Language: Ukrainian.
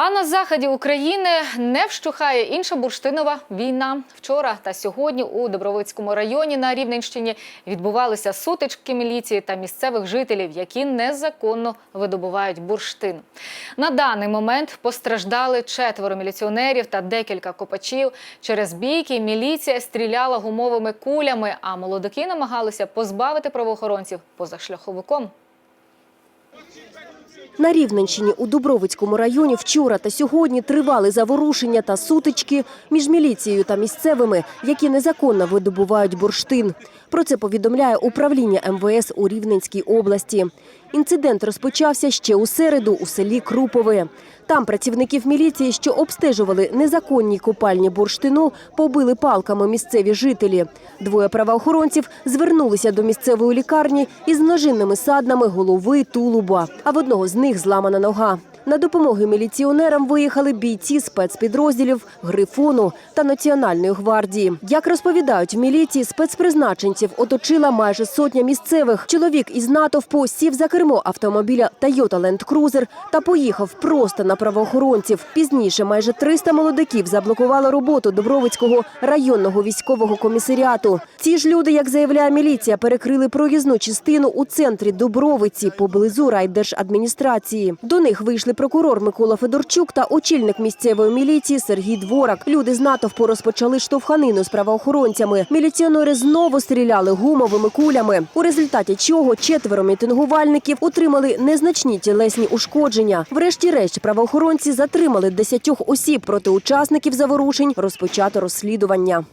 А на заході України не вщухає інша бурштинова війна. Вчора та сьогодні у Добровицькому районі на Рівненщині відбувалися сутички міліції та місцевих жителів, які незаконно видобувають бурштин. На даний момент постраждали четверо міліціонерів та декілька копачів. Через бійки міліція стріляла гумовими кулями, а молодики намагалися позбавити правоохоронців позашляховиком. На Рівненщині у Дубровицькому районі вчора та сьогодні тривали заворушення та сутички між міліцією та місцевими, які незаконно видобувають бурштин. Про це повідомляє управління МВС у Рівненській області. Інцидент розпочався ще у середу у селі Крупове. Там працівників міліції, що обстежували незаконні купальні бурштину, побили палками місцеві жителі. Двоє правоохоронців звернулися до місцевої лікарні із множинними саднами голови, тулуба, а в одного з них зламана нога. На допомогу міліціонерам виїхали бійці спецпідрозділів Грифону та Національної гвардії. Як розповідають в міліції, спецпризначенців оточила майже сотня місцевих. Чоловік із натовпу сів за кермо автомобіля Toyota Land Cruiser та поїхав просто на правоохоронців. Пізніше майже 300 молодиків заблокували роботу Добровицького районного військового комісаріату. Ці ж люди, як заявляє міліція, перекрили проїзну частину у центрі Дубровиці поблизу райдержадміністрації. До них вийшли прокурор Микола Федорчук та очільник місцевої міліції Сергій Дворак. Люди з натовпу розпочали штовханину з правоохоронцями. Міліціонери знову стріляли гумовими кулями, у результаті чого четверо мітингувальників отримали незначні тілесні ушкодження. Врешті-решт правоохоронці затримали десятьох осіб проти учасників заворушень. Розпочато розслідування.